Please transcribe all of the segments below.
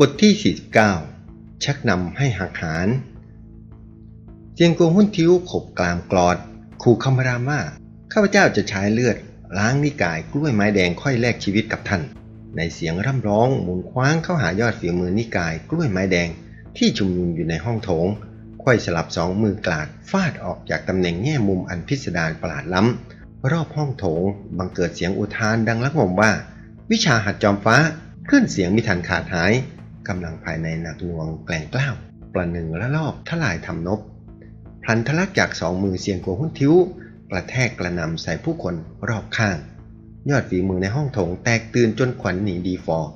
บทที่ 49 ชักนำให้หักหานเจียงกงหุ้นทิ้วขบกลามกรอด ขู่คำรามว่าข้าพเจ้าจะใช้เลือด ล้างนิกายกล้วยไม้แดงค่อยแลกชีวิตกับท่าน ในเสียงร่ำร้องหมุนคว้างเข้าหายอดฝีมือนิกายกล้วยไม้แดงที่ชุมนุมอยู่ในห้องโถงค่อยสลับสองมือกลาดฟาดออกจากตำแหน่งแง่มุมอันพิสดารประหลาดล้ำ รอบห้องโถงบังเกิดเสียงอุทานดังละงมว่า วิชาหัดจอมฟ้าคลื่นเสียงมิทันขาดหาย กำลังภายในหนักหน่วงแกล่งกล้าวประหนึ่งละลอกทลายทำนบ พลันทะลักจากสองมือเสียงกัวหุ้นทิ้วกระแทกกระนำใส่ผู้คนรอบข้าง ยอดฝีมือในห้องโถงแตกตื่นจนขวัญหนีดีฟอร์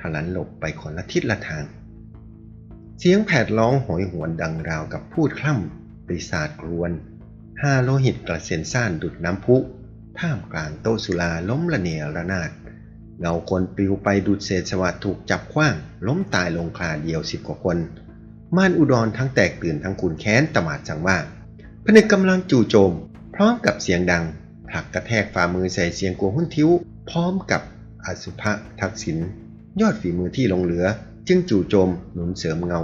ทะลันหลบไปคนละทิศละทาง เสียงแผดร้องโหยหวนดังราวกับพูดคล่ำปีศาจกรวนห้าโลหิตกระเซ็นซ่านดุดน้ำพุ ท่ามกลางโต๊ะสุราล้มละเนระนาด เงาคนปลิวไปดูดเศษสวัสดถูกจับคว้าง ล้มตายลงคลาเดียวสิบกว่าคน ม่านอุดรทั้งแตกตื่นทั้งขุนแค้นตมาดสั่งว่าพนึกกำลังจู่โจม พร้อมกับเสียงดังผลักกระแทกฝ่ามือใส่เสียงกัวหุ้นทิ้ว พร้อมกับอสุภะทักษิณยอดฝีมือที่ลงเหลือ จึงจู่โจมหนุนเสริมเงา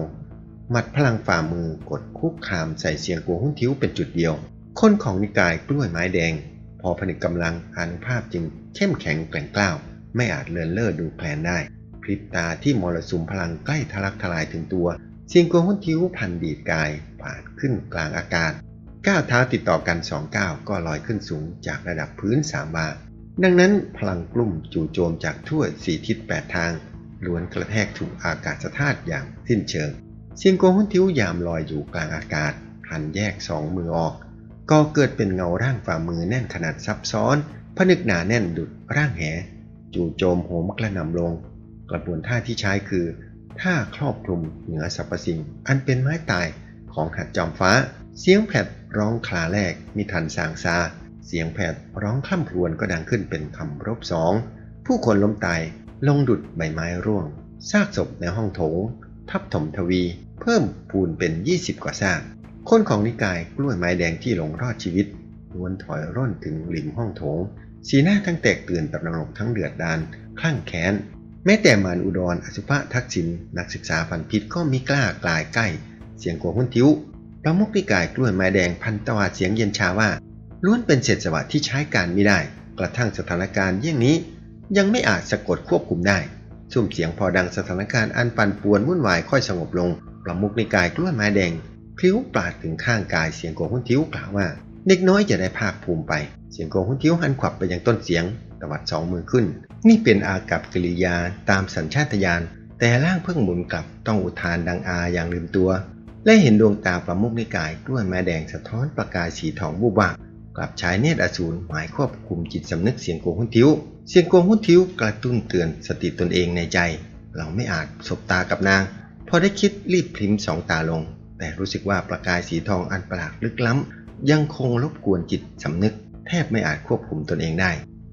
หมัดพลังฝ่ามือกดคุกคามใส่เสียงกัวหุ้นทิ้วเป็นจุดเดียว คนของนิกายกล้วยไม้แดง พอผนึกกำลังอานุภาพจึงเข้มแข็งแกร่งกล้าว ไม่อาจเลือนเล่อดูแผนได้พริบตาที่มรสุมพลังใกล้ทะลักทลายถึงตัวเสียงกวงหุ้นทิ้วพันดีดกายปาดขึ้นกลางอากาศก้าวเท้าติดต่อกันสองก้าวก็ลอยขึ้นสูงจากระดับพื้นสามบาดังนั้นพลังกลุ่มจู่โจมจากทั่วสี่ทิศแปดทางล้วนกระแทกถูกอากาศธาตุอย่างสิ้นเชิงเสียงกวงหุ้นทิ้วยามลอยอยู่กลางอากาศพันแยกสองมือออก ก็เกิดเป็นเงาร่างฝ่ามือแน่นขนาดซับซ้อนผนึกหนาแน่นดุดร่างแห จู่โจมโหมกระหน่ำลง กระบวนท่าที่ใช้คือท่าครอบคลุมเหนือสรรพสิ่ง อันเป็นไม้ตายของหัดจอมฟ้า เสียงแผดร้องคลาแรกมีทันสางซา เสียงแผดร้องคล่ำครวญก็ดังขึ้นเป็นคำรบสอง ผู้คนล้มตายลงดุดใบไม้ร่วง ซากศพในห้องโถง ทับถมทวี เพิ่มพูนเป็น 20 กว่าซาก คนของนิกายกล้วยไม้แดงที่หลงรอดชีวิตล้วนถอยร่นถึงริมห้องโถง สีหน้าทั้งแตกตื่นตระหนกทั้งเดือดดาลคลั่งแค้น แม้แต่มารอุดรอสุภะทักษิณนักศึกษาพันพิษก็มีกล้ากลายใกล้ เสียงโกหุ้นทิ้วประมุขนิกายกล้วยไม้แดงพันตวาดเสียงเย็นชาว่าล้วนเป็นเศษสวัสดที่ใช้การไม่ได้ กระทั่งสถานการณ์เยี่ยงนี้ ยังไม่อาจสะกดควบคุมได้สุ่มเสียงพอดังสถานการณ์อันปั่นป่วนวุ่นวายค่อยสงบลง ประมุขนิกายกล้วยไม้แดงพลิ้วปราดถึงข้างกายเสียงโกหุ้นทิ้วกล่าวว่า เด็กน้อยจะได้ภาคภูมิไป เสียงโกหุ้นทิ้วหันขวับไปยังต้นเสียงตวัดสองมือขึ้น นี่เป็นอากับกิริยาตามสัญชาตญาณแต่ร่างเพิ่งหมุนกลับต้องอุทานดังอาอย่างลืมตัว และเห็นดวงตาประมุขนิกายกล้วยไม้แดงสะท้อนประกายสีทองบูบาบกลับฉายเนตรอสูรหมายควบคุมจิตสำนึกเสียงโกงหุ้นทิ้ว เสียงโกงหุ้นทิ้วกระตุ้นเตือนสติตนเองในใจ เราไม่อาจสบตากับนาง พอได้คิดรีบพลิมสองตาลง แต่รู้สึกว่าประกายสีทองอันประหลาดลึกล้ำ ยังคงรบกวนจิตสำนึก แทบไม่อาจควบคุมตนเองได้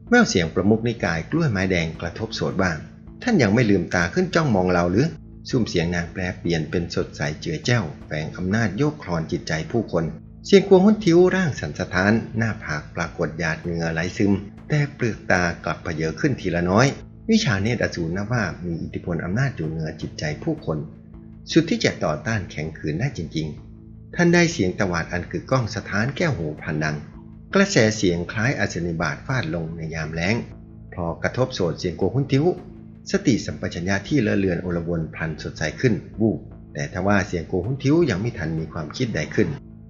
แววเสียงประมุขนิกายกล้วยไม้แดงกระทบโสดบ้าง ท่านยังไม่ลืมตาขึ้นจ้องมองเราหรือซุ่มเสียงนางแปลเปลี่ยนเป็นสดใสเจือเจ้าแฝงอำนาจโยกคลอนจิตใจผู้คน เสียงกวงหุ้นทิ้วร่างสันสะท้าน หน้าผากปรากฏหยาดเหงื่อไหลซึม แต่เปลือกตากลับเผยขึ้นทีละน้อย วิชาเนตรอสูรนับว่ามีอิทธิพลอำนาจอยู่เหนือจิตใจผู้คน สุดที่จะต่อต้านแข็งขืนได้จริง ๆ ท่านได้เสียงตวาดอันกึกก้องสถานแก้วหูพันดัง กระแสเสียงคล้ายอาชนิบาตฟาดลงในยามแล้ง พอกระทบโสดเสียงโกหุนติ้ว สติสัมปชัญญะที่เลอะเลือนโอลวนพลันสดใสขึ้นวูบแต่ทว่าเสียงโกหุนติ้วยังไม่ทันมีความคิดใดขึ้น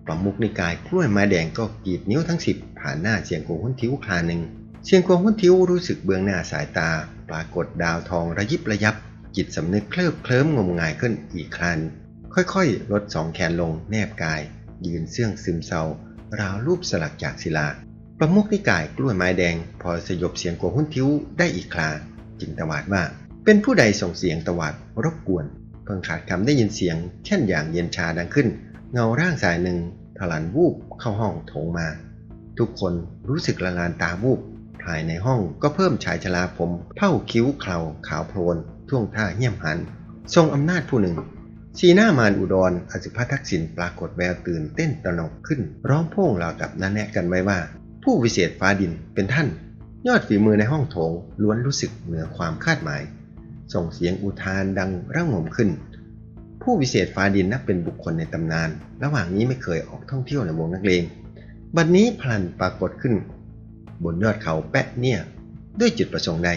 ปมุกนิกายกล้วยไม้แดงก็กรีดนิ้วทั้งสิบผ่านหน้าเสียงโกหุนติ้วคลาหนึ่งเสียงโกหุนติ้วรู้สึกเบื้องหน้าสายตา ปรากฏดาวทองระยิบระยับจิตสำนึกเคลิบเคลิ้มงมงายขึ้นอีกครัน ค่อยๆ ลดสองแขนลงแนบกาย ยืนเสื่องซึมเศร้าราวรูปสลักจากศิลา ประมุขนิกายกล้วยไม้แดง พอสยบเสียงโกหุ้นทิ้วได้อีกครา จึงตวาดว่า เป็นผู้ใดส่งเสียงตวาดรบกวน เพิ่งขาดคำได้ยินเสียง เช่นอย่างเย็นชาดังขึ้น เงาร่างสายหนึ่งถลันวูบเข้าห้องโถงมา ทุกคนรู้สึกละลานตาวูบภายในห้องก็เพิ่มชายชราผมเผ้าคิ้วเคราขาวโพลนท่วงท่าเหี้ยมหัน ทรงอำนาจผู้หนึ่ง สีหน้ามารอุดรอสิภทักษิณปรากฏแววตื่นเต้นตระหนกขึ้น ร้องโพ่งราวกับนันแนะกันไว้ว่า ผู้วิเศษฟ้าดินเป็นท่าน ยอดฝีมือในห้องโถงล้วนรู้สึกเหนือความคาดหมาย ส่งเสียงอุทานดังระงงมขึ้น ผู้วิเศษฟ้าดินนับเป็นบุคคลในตำนาน ระหว่างนี้ไม่เคยออกท่องเที่ยวในวงนักเลงบัดนี้พลันปรากฏขึ้น บนยอดเขาแปะเนี่ย ด้วยจุดประสงค์ใด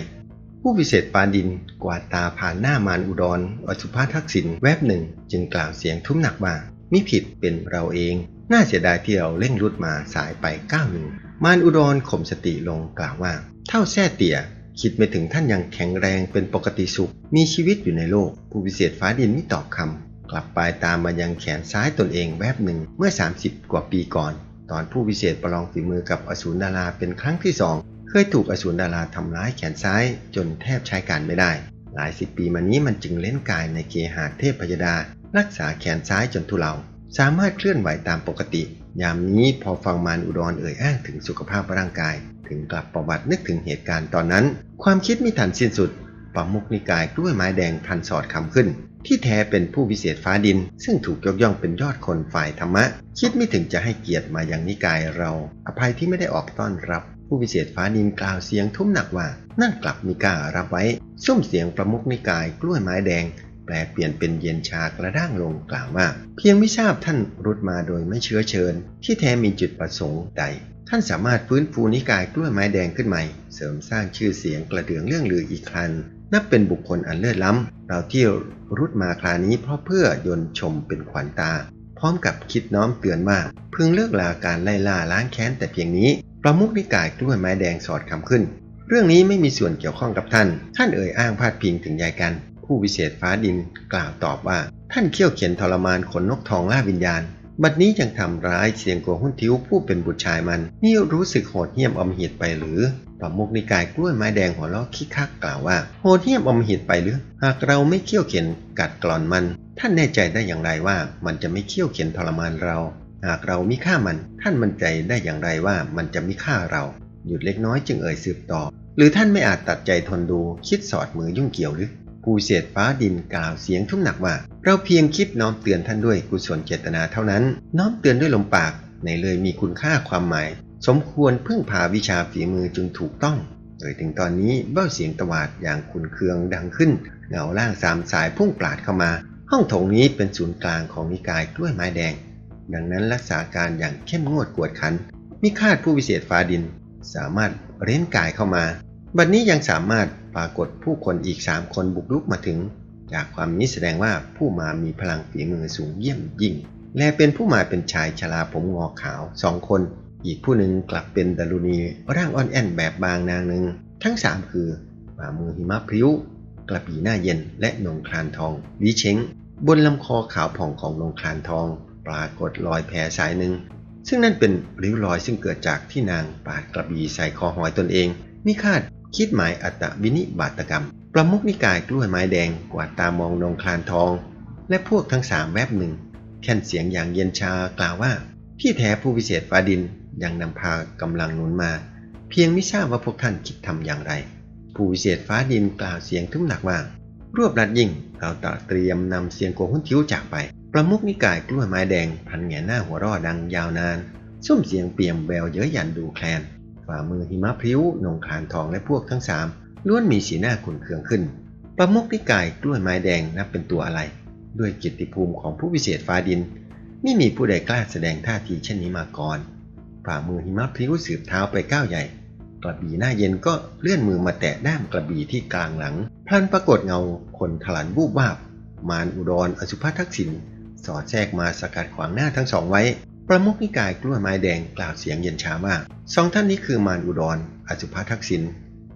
ผู้วิเศษปานดินกวาดตาผ่านหน้ามารอุดรอสุภาทักษิณแวบหนึ่ง จึงกล่าวเสียงทุ้มหนักว่ามิผิดเป็นเราเอง น่าเสียดายที่เราเร่งรุดมาสายไปก้าวหนึ่งมารอุดรข่มสติลงกล่าวว่า เท่าแท้เตี่ยคิดไม่ถึงท่านยังแข็งแรงเป็นปกติสุข มีชีวิตอยู่ในโลก ผู้วิเศษฟ้าดินไม่ตอบคำกลับปลายตามมายังแขนซ้ายตนเองแวบหนึ่งเมื่อ 30 กว่าปีก่อน ตอนผู้วิเศษประลองฝีมือกับอสูรดาราเป็นครั้งที่สอง เคยถูกอสูรดาราทำร้ายแขนซ้ายจนแทบใช้การไม่ได้ หลายสิบปีมานี้มันจึงเล่นกายในเกหาเทพพยดา รักษาแขนซ้ายจนทุเลา สามารถเคลื่อนไหวตามปกติ ยามนี้พอฟังมารอุดรเอ่ยอ้างถึงสุขภาพร่างกาย ถึงกลับประวัตินึกถึงเหตุการณ์ตอนนั้น ความคิดมิทันสิ้นสุดปามุกนิกายกล้วยไม้แดงทันสอดคำขึ้น ที่แท้เป็นผู้วิเศษฟ้าดิน ซึ่งถูกยกย่องเป็นยอดคนฝ่ายธรรมะ คิดไม่ถึงจะให้เกียรติมาอย่างนิกายเรา อภัยที่ไม่ได้ออกต้อนรับ ผู้วิเศษฟ้าดินกล่าวเสียงทุ้มหนักว่า นั่นกลับมิกล้ารับไว้ซุ้มเสียงประมุกนิกายกล้วยไม้แดง แปลเปลี่ยนเป็นเย็นชากระด้างลงกล่าวว่า เพียงไม่ทราบท่านรุดมาโดยไม่เชื้อเชิญ ที่แท้มีจุดประสงค์ใด ท่านสามารถฟื้นฟูนิกายกล้วยไม้แดงขึ้นใหม่ เสริมสร้างชื่อเสียงกระเดืองเรื่องลืออีกครั้นนับเป็นบุคคลอันเลิศล้ำ เราที่รุดมาครานี้เพราะเพื่อยนชมเป็นขวัญตา พร้อมกับคิดน้อมเตือนว่าพึงเลิกลาการไล่ล่าล้างแค้นแต่เพียงนี้ ประมุขนิกายกล้วยไม้แดงสอดคำขึ้น เรื่องนี้ไม่มีส่วนเกี่ยวข้องกับท่าน ท่านเอ่ยอ้างพาดพิงถึงยายกัน ผู้วิเศษฟ้าดินกล่าวตอบว่า ท่านเขี่ยวเขียนทรมานขนนกทองล่าวิญญาณ บัดนี้ยังทำร้ายเสียงโกหุ้นทิวผู้เป็นบุตรชายมัน นี่รู้สึกโหดเหี้ยมอมหิตไปหรือปมุกนิกายกล้วยไม้แดงหัวเราะคิกคักกล่าวว่าโหดเหี้ยมอมหิตไปหรือ หากเราไม่เขี่ยวเข็นกัดกร่อนมัน ท่านแน่ใจได้อย่างไรว่ามันจะไม่เขี่ยวเข็นทรมานเรา หากเรามีฆ่ามัน ท่านมั่นใจได้อย่างไรว่ามันจะม่ฆ่าเรา หยุดเล็กน้อยจึงเอ่ยสืบต่อ หรือท่านไม่อาจตัดใจทนดูคิดสอดมือยุ่งเกี่ยวหรือผู้เศษฟ้าดินกล่าวเสียงทุ่มหนักว่า เราเพียงคิดน้อมเตือนท่านด้วยกุศลเจตนาเท่านั้น น้อมเตือนด้วยลมปากในเลยมีคุณค่าความหมาย สมควรพึ่งพาวิชาฝีมือจึงถูกต้องโดยถึงตอนนี้เบ้าเสียงตวาดอย่างขุนเคืองดังขึ้น เงาล่างสามสายพุ่งปราดเข้ามา ห้องโถงนี้เป็นศูนย์กลางของนิกายกล้วยไม้แดง ดังนั้นรักษาการอย่างเข้มงวดกวดขันมิคาดผู้วิเศษฟ้าดิน สามารถเร้นกายเข้ามา บัดนี้ยังสามารถปรากฏผู้คนอีกสามคนบุกรุกมาถึง จากความนี้แสดงว่าผู้มามีพลังฝีมือสูงเยี่ยมยิ่ง และเป็นผู้มาเป็นชายชราผมงอกขาวสองคน อีกผู้หนึ่งกลับเป็นดารุณีร่างอ่อนแอนแบบบางนางหนึ่งทั้งสามคือฝ่ามือหิมะพริ้วกระบี่หน้าเย็นและนงคลานทองลีเช้งบนลำคอขาวผ่องของนงคลานทอง ปรากฏรอยแผลสายหนึ่ง ซึ่งนั่นเป็นริ้วรอยซึ่งเกิดจากที่นางปาดกระบี่ใส่คอหอยตนเองมิคาดคิดหมายอัตวินิบาตกรรม ประมุกนิกายกล้วยไม้แดงกวาดตามองนงคลานทอง และพวกทั้งสามแวบหนึ่งแค่นเสียงอย่างเย็นชากล่าวว่า ที่แท้ผู้วิเศษฟ้าดินยังนำพากำลังหนุนมา เพียงไม่ทราบว่าพวกท่านคิดทำอย่างไร ผู้วิเศษฟ้าดินกล่าวเสียงทุ่มหนักว่ารวบรัดยิ่งเราตเตรียมนำเสียงโกหุนทิ้วจากไป ประมุกนิกายกล้วยไม้แดงพันแหงหน้าหัวร่อดังยาวนานซุ้มเสียงเปี่ยมแววเย้ยหยันดูแคลนฝ่ามือหิมะพริ้วนงคลานทองและพวกทั้งสามล้วนมีสีหน้าขุ่นเคืองขึ้น ประมุกนิกายกล้วยไม้แดงนับเป็นตัวอะไร ด้วยกิตติภูมิของผู้วิเศษฟ้าดิน ไม่มีผู้ใดกล้าแสดงท่าทีเช่นนี้มาก่อน ฝ่ามือหิมะพริ้วสืบเท้าไปก้าวใหญ่ กระบี่หน้าเย็นก็เลื่อนมือมาแตะด้ามกระบี่ที่กลางหลังพลันปรากฏเงาคนถลันบูบวาบ มารอุดรอสุภทักษิณ สอดแทรกมาสกัดขวางหน้าทั้งสองไว้ ประมุขนิกายกล้วยไม้แดงกล่าวเสียงเย็นชาว่าสองท่านนี้คือมารอุดรอสุภทักษิณ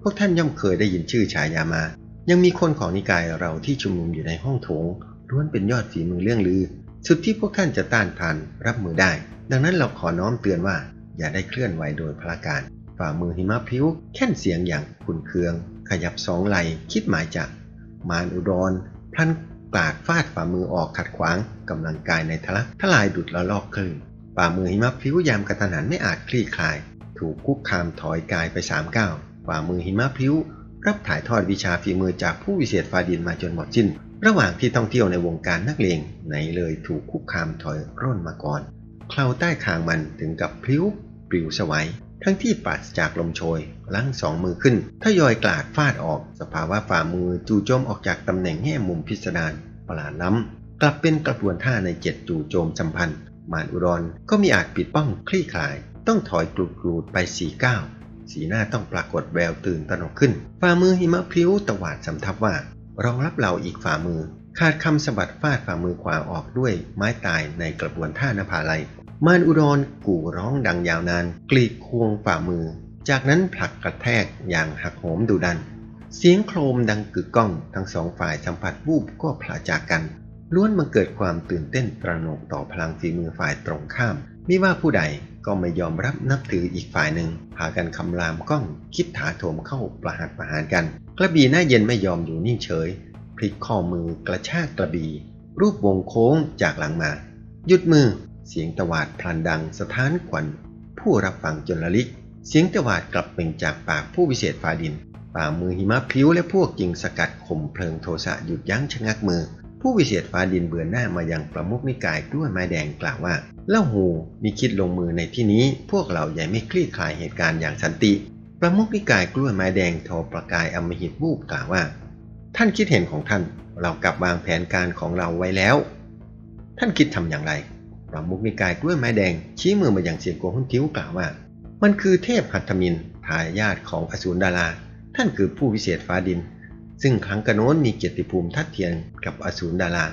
พวกท่านย่อมเคยได้ยินชื่อฉายามา ยังมีคนของนิกายเราที่ชุมนุมอยู่ในห้องโถงล้วนเป็นยอดฝีมือเรื่องลือ สุดที่พวกท่านจะต้านทานรับมือได้ ดังนั้นเราขอน้อมเตือนว่า อย่าได้เคลื่อนไหวโดยพละการฝ่ามือหิมะพิ้วแค่นเสียงอย่างขุนเคือง ขยับสองไหลคิดหมายจากมารอุดรพลัน กาดฟาดฝ่ามือออกขัดขวางกำลังกายในทะลักทลายดุดละลอกคลื่นฝ่ามือหิมะพริ้วยามกระตันหันไม่อาจคลี่คลาย ถูกคุกคามถอยกายไปสามก้าวฝ่ามือหิมะพริ้ว รับถ่ายทอดวิชาฝีมือจากผู้วิเศษฟาดินมาจนหมดสิ้น ระหว่างที่ท่องเที่ยวในวงการนักเลงไหนเลยถูกคุกคามถอยร่นมาก่อนเคลาใต้คางมันถึงกับพลิ้วปลิวสวัย ทั้งที่ปราศจากลมโชยลังสองมือขึ้นทยอยกลาดฟาดออก สภาวะฝ่ามือจู่โจมออกจากตำแหน่งแง่มุมพิสดารประหลาดล้ำ กลับเป็นกระบวนท่าในเจ็ดจู่โจมสัมพันธ์ มารอุดรก็มีอาจปิดป้องคลี่คลาย ต้องถอยกรูดกรูดไปสี่ก้าวสีหน้าต้องปรากฏแววตื่นตระหนกขึ้น ฝ่ามือหิมะพลิ้วตวาดสำทับว่ารองรับเราอีกฝ่ามือ ขาดคำสะบัดฟาดฝ่ามือขวาออกด้วยไม้ตายในกระบวนท่านภาลัย มารอุดรกู่ร้องดังยาวนานกรีดควงฝ่ามือ จากนั้นผลักกระแทกอย่างหักโหมดุดัน เสียงโครมดังกึกก้อง ทั้งสองฝ่ายสัมผัสวูบก็ผลาจากกัน ล้วนมันเกิดความตื่นเต้นตระหนกต่อพลังฝีมือฝ่ายตรงข้าม ไมิว่าผู้ใดก็ไม่ยอมรับนับถืออีกฝ่ายหนึ่ง พากันคำรามก้อง คิดถาโถมเข้าประหัตประหารกัน กระบี่หน้าเย็นไม่ยอมอยู่นิ่งเฉย พลิกข้อมือกระชากกระบี่รูปวงโค้งจากหลังมา หยุดมือ เสียงตวาดพลันดังสะท้านขวัญ ผู้รับฟังจนละลิก เสียงตวาดกลับเป็นจากปากผู้วิเศษฟ้าดินป่ามือหิมะพลิ้วและพวกจิงสกัดข่มเพลิงโทสะหยุดยั้งชะงักมือ ผู้วิเศษฟ้าดินเบือนหน้ามายังประมุขนิกายกล้วยไม้แดงกล่าวว่าเล่าหูมีคิดลงมือในที่นี้ พวกเราใหญ่ไม่คลี่คลายเหตุการณ์อย่างสันติ ประมุขนิกายกล้วยไม้แดงโทประกายอมหิตวูบกล่าวว่า ท่านคิดเห็นของท่านเรากลับวางแผนการของเราไว้แล้ว ท่านคิดทำอย่างไร ประมุขนิกายกล้วยไม้แดงชี้มือมาอย่างเสียงโกหุ่นทิ้วกล่าวว่า มันคือเทพหัตถมินทายาทของอสูรดารา ท่านคือผู้วิเศษฟ้าดิน ซึ่งครั้งกระโน้นมีเกียรติภูมิทัดเทียมกับอสูรดารา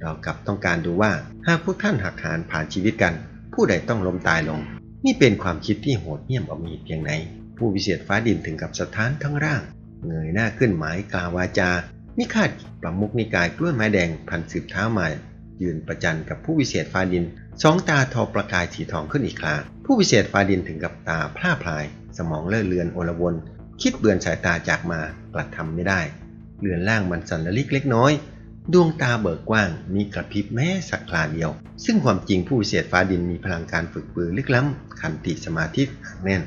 เรากลับต้องการดูว่าหากพวกท่านหักหานผ่านชีวิตกัน ผู้ใดต้องล้มตายลง นี่เป็นความคิดที่โหดเหี้ยมอมีเพียงไหน ผู้วิเศษฟ้าดินถึงกับสถานทั้งร่าง เงยหน้าขึ้นหมายกล่าววาจามิคาดประมุกนิกายกล้วยไม้แดงพันสืบเท้ามายืนประจันกับผู้วิเศษฟ้าดิน สองตาทอประกายสีทองขึ้นอีกคราผู้วิเศษฟ้าดินถึงกับตาพร่าพลาย สมองเลื่อนเลือนโอลวนคิดเบือนสายตาจากมากลัดทำไม่ได้ เลือนล่างมันสั่นละลิกเล็กน้อย ดวงตาเบิกกว้าง มีกระพริบแม้สักคราเดียว ซึ่งความจริงผู้วิเศษฟ้าดินมีพลังการฝึกปือลึกล้ำขันติสมาธิแน่น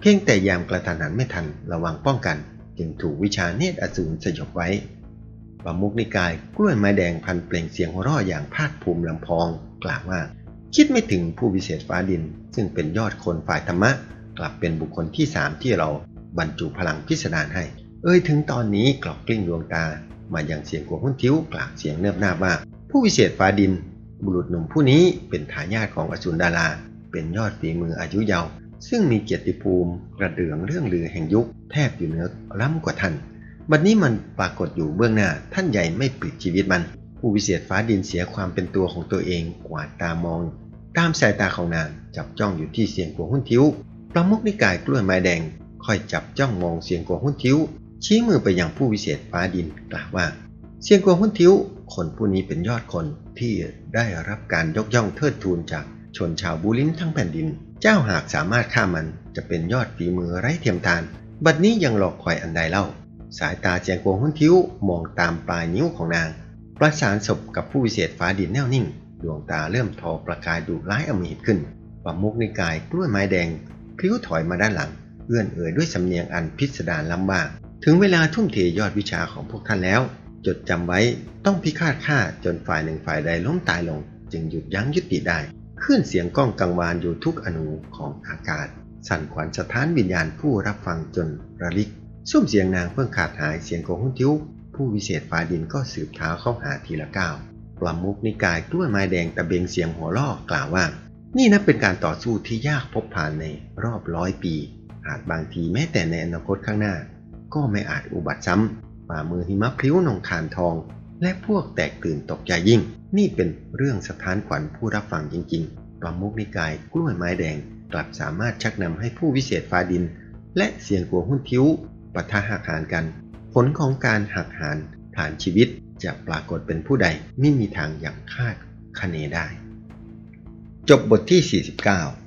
เพียงแต่ยามกระทันหันไม่ทันระวังป้องกัน จึงถูกวิชาเนตรอสูรสยบไว้ประมุกนิกายกล้วยไม้แดงพันเปล่งเสียงหัวเราะอย่างภาคภูมิลำพอง กล่าวว่า คิดไม่ถึงผู้วิเศษฟ้าดิน ซึ่งเป็นยอดคนฝ่ายธรรมะ กลับเป็นบุคคลที่สามที่เราบรรจุพลังพิสดารให้ เอ่ยถึงตอนนี้กรอกกลิ้งดวงตา มาอย่างเสียงกวหุ้นทิ้วกล่าวเสียงเนิบนาบว่า ผู้วิเศษฟ้าดิน บุรุษหนุ่มผู้นี้เป็นทายาทของอสูรดารา เป็นยอดฝีมืออายุยาวซึ่งมีเกียรติภูมิกระเดื่องเรื่องลือแห่งยุค แทบอยู่เหนือล้ำกว่าท่าน บัดนี้มันปรากฏอยู่เบื้องหน้าท่านใหญ่ไม่ปลิดชีวิตมัน ผู้วิเศษฟ้าดินเสียความเป็นตัวของตัวเองกวาดตามอง ตามสายตาของนางจับจ้องอยู่ที่เสียงกวงหุ้นทิ้วประมุกนิกายกล้วยไม้แดงค่อยจับจ้องมองเสียงกวงหุ้นทิ้ว ชี้มือไปยังผู้วิเศษฟ้าดินกล่าวว่า เสียงกวงหุ้นทิ้ว คนผู้นี้เป็นยอดคนที่ได้รับการยกย่องเทิดทูนจากชนชาวบูลินทั้งแผ่นดิน เจ้าหากสามารถฆ่ามันจะเป็นยอดฝีมือไร้เทียมทาน บัดนี้ยังหลอกคอยอันใดเล่า สายตาเจียงกวงหุ้นทิ้วมองตามปลายนิ้วของนาง ประสานศพกับผู้วิเศษฟ้าดินแน่วนิ่ง ดวงตาเริ่มทอประกายดุร้ายอมีตขึ้นปมุกในกายกล้วยไม้แดงพลิ้วถอยมาด้านหลัง เอื้อนเอ่ยด้วยสำเนียงอันพิสดารลำบ้าถึงเวลาทุ่มเทยอดวิชาของพวกท่านแล้ว จดจำไว้ต้องพิฆาตฆ่าจนฝ่ายหนึ่งฝ่ายใดล้มตายลง จึงหยุดยั้งยุติได้ขึ้นเสียงก้องกังวานอยู่ทุกอนูของอากาศ สั่นขวัญสถานวิญญาณผู้รับฟังจนระลิก ซุ้มเสียงนางเพิ่งขาดหายเสียงของหุ้นทิ้ว ผู้วิเศษฟ้าดินก็สืบเท้าเข้าหาทีละก้าวปลามุกนิกายกล้วยไม้แดงตะเบงเสียงหัวลอกกล่าวว่า นี่นับเป็นการต่อสู้ที่ยากพบผ่านในรอบร้อยปี อาจบางทีแม้แต่ในอนาคตข้างหน้า ก็ไม่อาจอุบัติซ้ำฝ่ามือหิมะพลิ้วนองคานทอง และพวกแตกตื่นตกใจยิ่ง นี่เป็นเรื่องสถานขวัญผู้รับฟังจริง ๆปลามุกนิกายกล้วยไม้แดงกลับสามารถชักนำให้ผู้วิเศษฟ้าดิน และเสียงกัวหุ้นทิ้วปะทะหักหานกัน ผลของการหักหานฐานชีวิตจะปรากฏเป็นผู้ใดไม่มีทางอย่างคาดคะเนได้ จบบทที่ 49